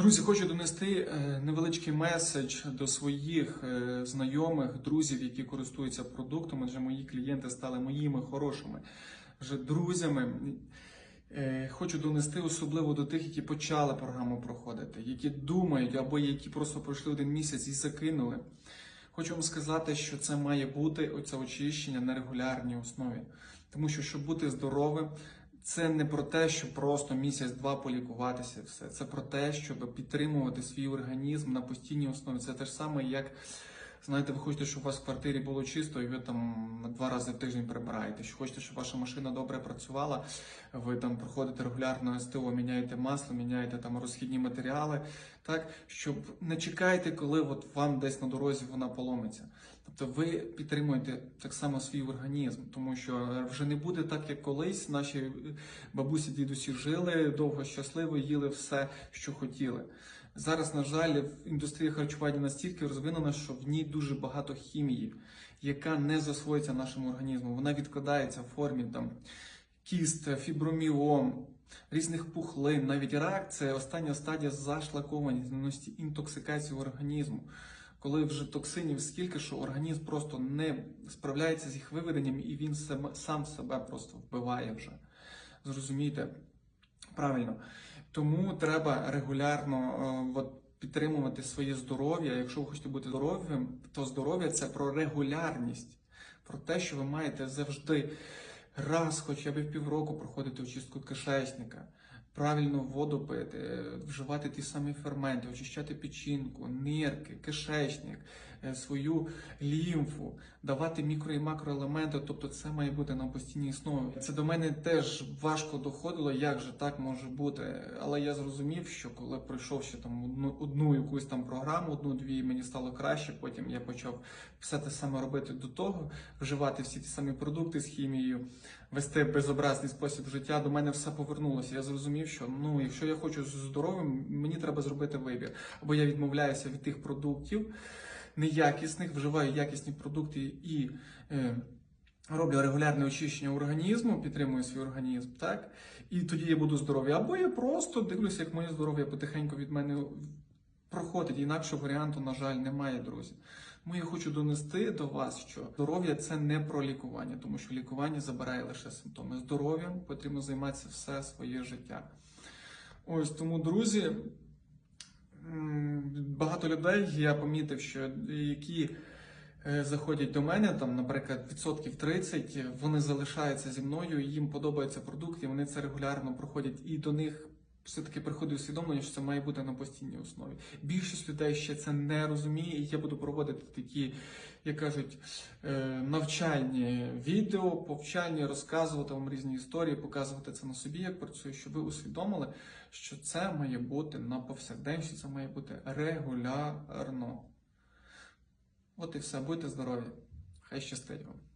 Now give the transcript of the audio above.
Друзі, хочу донести е, невеличкий меседж до своїх е, знайомих, друзів, які користуються продуктом, адже мої клієнти стали моїми хорошими вже друзями. Е, Хочу донести особливо до тих, які почали програму проходити, які думають або які просто пройшли один місяць і закинули. Хочу вам сказати, що це має бути оце очищення на регулярній основі. Тому що, щоб бути здоровим, це не про те, щоб просто місяць-два полікуватися. Все це про те, щоб підтримувати свій організм на постійній основі. Це те ж саме, як знаєте, ви хочете, щоб у вас в квартирі було чисто, і ви там два рази в тиждень прибираєте. Що хочете, щоб ваша машина добре працювала, ви там проходите регулярно СТО, міняєте масло, міняєте там розхідні матеріали, так щоб не чекайте, коли от вам десь на дорозі вона поломиться. Тобто ви підтримуєте так само свій організм, тому що вже не буде так, як колись наші бабусі, дідусі жили довго щасливо, їли все, що хотіли. Зараз, на жаль, індустрія харчування настільки розвинена, що в ній дуже багато хімії, яка не засвоїться нашому організму. Вона відкладається в формі там кіст, фіброміом, різних пухлин, навіть рак це остання стадія зашлакованості, інтоксикації організму. Коли вже токсинів скільки, що організм просто не справляється з їх виведенням, і він сам, себе просто вбиває вже. Зрозумійте правильно. Тому треба регулярно е, от, підтримувати своє здоров'я. Якщо ви хочете бути здоровим, то здоров'я це про регулярність, про те, що ви маєте завжди раз, хоча б в півроку проходити очистку кишечника. Правильно воду пити, вживати ті самі ферменти, очищати печінку, нирки, кишечник, е, свою лімфу, давати мікро і макроелементи. Тобто це має бути на постійній основі. Це до мене теж важко доходило, як же так може бути. Але я зрозумів, що коли пройшов ще там одну, одну якусь там програму, одну-дві, мені стало краще. Потім я почав все те саме робити до того, вживати всі ті самі продукти з хімією, вести безобразний спосіб життя. До мене все повернулося. Я зрозумів, що ну, якщо я хочу здоровим, мені треба зробити вибір. Або я відмовляюся від тих продуктів неякісних, вживаю якісні продукти і. Е, Роблю регулярне очищення організму, підтримую свій організм, так? І тоді я буду здоровий. Або я просто дивлюся, як моє здоров'я потихеньку від мене проходить. Інакшого варіанту, на жаль, немає, друзі. Тому я хочу донести до вас, що здоров'я це не про лікування, тому що лікування забирає лише симптоми. Здоров'ям потрібно займатися все своє життя. Ось тому, друзі, багато людей я помітив, що які е, заходять до мене, там, наприклад, відсотків 30, вони залишаються зі мною, їм подобаються продукти, вони це регулярно проходять, і до них все-таки приходить усвідомлення, що це має бути на постійній основі. Більшість людей ще це не розуміє, і я буду проводити такі, як кажуть, е, навчальні відео, повчальні, розказувати вам різні історії, показувати це на собі, як працює, щоб ви усвідомили, що це має бути на повсякденстві, це має бути регулярно. От і все, будьте здорові. Хай щастить вам.